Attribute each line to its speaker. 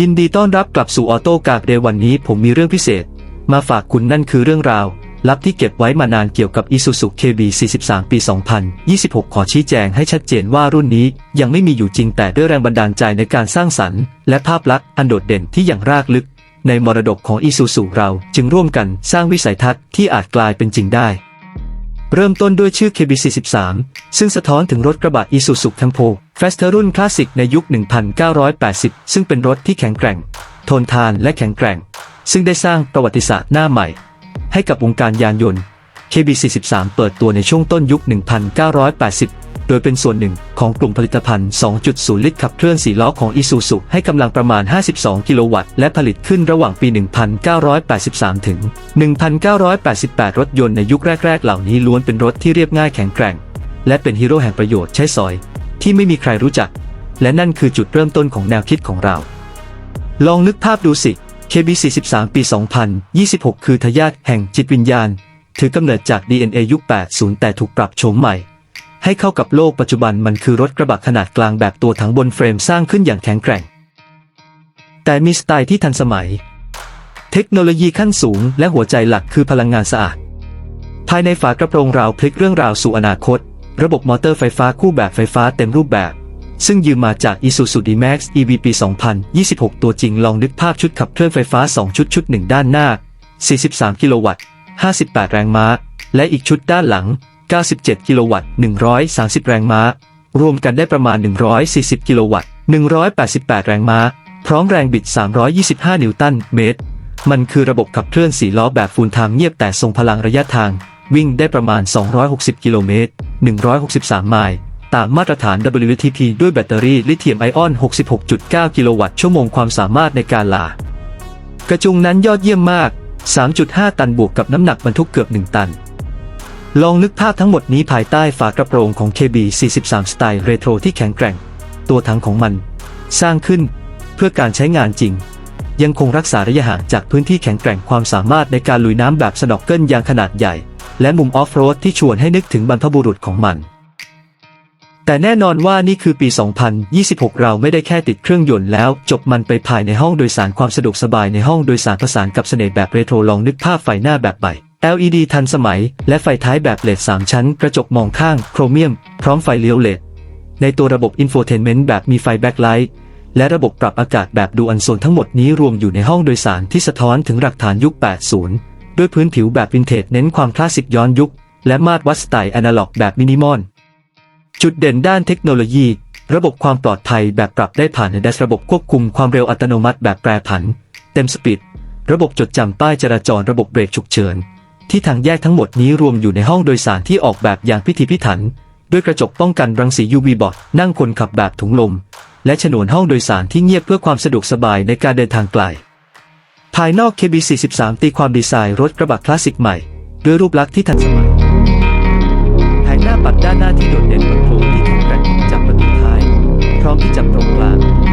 Speaker 1: ยินดีต้อนรับกลับสู่ออโต้กาเดวันนี้ผมมีเรื่องพิเศษ มาฝากคุณนั่นคือเรื่องราว ลับที่เก็บไว้มานานเกี่ยวกับ Isuzu KB 43 ปี 2026 ขอชี้แจงให้ชัดเจนว่ารุ่นนี้ยังไม่มีอยู่จริงแต่ด้วยแรงบันดาลใจในการสร้างสรรค์ และภาพลักษณ์อันโดดเด่นที่อย่างรากลึก ในมรดกของ Isuzu เราจึงร่วมกันสร้างวิสัยทัศน์ที่อาจกลายเป็นจริงได้ เริ่มต้นด้วยชื่อ KB43 ซึ่งสะท้อนถึงรถกระบะ Isuzu Campo Faster รุ่นคลาสสิกในยุค 1980 ซึ่งเป็นรถที่แข็งแกร่ง ทนทานและแข็งแกร่ง ซึ่งได้สร้างประวัติศาสตร์หน้าใหม่ ให้กับวงการยานยนต์ KB43 เปิดตัวในช่วงต้นยุค 1980 โดยเป็นส่วนหนึ่งของกลุ่มผลิตภัณฑ์ 2.0 ลิตรขับเคลื่อน4ล้อของ Isuzu ให้กำลังประมาณ 52 กิโลวัตต์ และผลิตขึ้นระหว่างปี 1983 ถึง 1988 รถยนต์ในยุคแรก ๆ เหล่านี้ล้วนเป็นรถที่เรียบง่ายแข็งแกร่ง และเป็นฮีโร่แห่งประโยชน์ใช้สอย ที่ไม่มีใครรู้จัก และนั่นคือจุดเริ่มต้นของแนวคิดของเรา ลองนึกภาพดูสิ KB43 ปี 2026 คือทายาทแห่งจิตวิญญาณ ถือกำเนิดจาก DNA ยุค 80 แต่ถูกปรับโฉมใหม่ ให้เข้ากับโลกปัจจุบันมันคือรถกระบะขนาดกลางแบบตัวถังบนเฟรมสร้างขึ้นอย่างแข็งแกร่ง แต่มีสไตล์ที่ทันสมัย เทคโนโลยีขั้นสูงและหัวใจหลักคือพลังงานสะอาด ภายในฝากระโปรงราวพลิกเรื่องราวสู่อนาคต ระบบมอเตอร์ไฟฟ้าคู่แบบไฟฟ้าเต็มรูปแบบซึ่งยืมมาจาก Isuzu D-Max EV ปี 2026 ตัวจริงลองนึกภาพชุดขับเคลื่อนไฟฟ้า 2 ชุดชุดหนึ่งด้านหน้า 43 กิโลวัตต์ 58 แรงม้า และอีกชุดด้านหลัง 97 กิโลวัตต์ 130 แรงม้า รวมกันได้ประมาณ 140 กิโลวัตต์ 188 แรงม้า พร้อมแรงบิด 325 นิวตันเมตร มันคือระบบขับเคลื่อน4ล้อแบบฟูลไทม์เงียบแต่ทรงพลังระยะทาง วิ่งได้ประมาณ 260 กิโลเมตร 163 ไมล์ตามมาตรฐาน WLTP ด้วยแบตเตอรี่ลิเธียมไอออน 66.9 กิโลวัตต์ชั่วโมงความสามารถในการลากระจุงนั้นยอดเยี่ยมมาก 3.5 ตันบวกกับน้ำหนักบรรทุกเกือบ 1 ตัน ลองนึกภาพทั้งหมดนี้ภายใต้ฝากระโปรงของ KB 43 สไตล์เรโทรที่แข็งแกร่ง ตัวถังของมัน สร้างขึ้นเพื่อการใช้งานจริง ยังคงรักษาระยะห่างจากพื้นที่แข็งแกร่งความสามารถในการลุยน้ำแบบสนอกเกิลยางขนาดใหญ่ และมุมออฟโรดที่ชวนให้นึกถึงบรรพบุรุษของมัน แต่แน่นอนว่านี่คือปี 2026 เราไม่ได้แค่ติดเครื่องยนต์แล้ว จบมันไปภายในห้องโดยสารความสะดวกสบายในห้องโดยสารผสานกับเสน่ห์แบบเรโทรลองนึกภาพไฟหน้าแบบใหม่ LED ทันสมัย และไฟท้ายแบบเลด3 ชั้น กระจกมองข้าง โครเมียม พร้อมไฟเลี้ยวเลดในตัวระบบอินโฟเทนเมนต์แบบมีไฟแบ็คไลท์และระบบปรับอากาศแบบดูอันโซนทั้งหมดนี้รวมอยู่ในห้องโดยสารที่สะท้อนถึงหลักฐานยุค 80 ด้วยพื้นผิวแบบวินเทจเน้นความคลาสสิกย้อนยุค และมาตรวัดสไตล์อนาล็อกแบบมินิมอล จุดเด่นด้านเทคโนโลยี ระบบความปลอดภัยแบบปรับได้ผ่านในดัชระบบควบคุมความเร็วอัตโนมัติแบบแปรผัน เต็มสปีด ระบบจดจำป้ายจราจรระบบเบรกฉุกเฉิน ที่ทางแยกทั้งหมดนี้รวมอยู่ในห้องโดยสารที่ออกแบบอย่างพิถีพิถัน ด้วยกระจกป้องกันรังสี UV บอดนั่งคนขับแบบถุงลม และฉนวนห้องโดยสารที่เงียบเพื่อความสะดวกสบายในการเดินทางไกล ภายนอก KB43 ตีความดีไซน์รถกระบะคลาสสิกใหม่ ด้วยรูปลักษณ์ที่ทันสมัย ด้านหน้าที่โดดเด่นบนโครงที่ถูกแกร่งจากประตูท้าย พร้อมที่จับตรงกลาง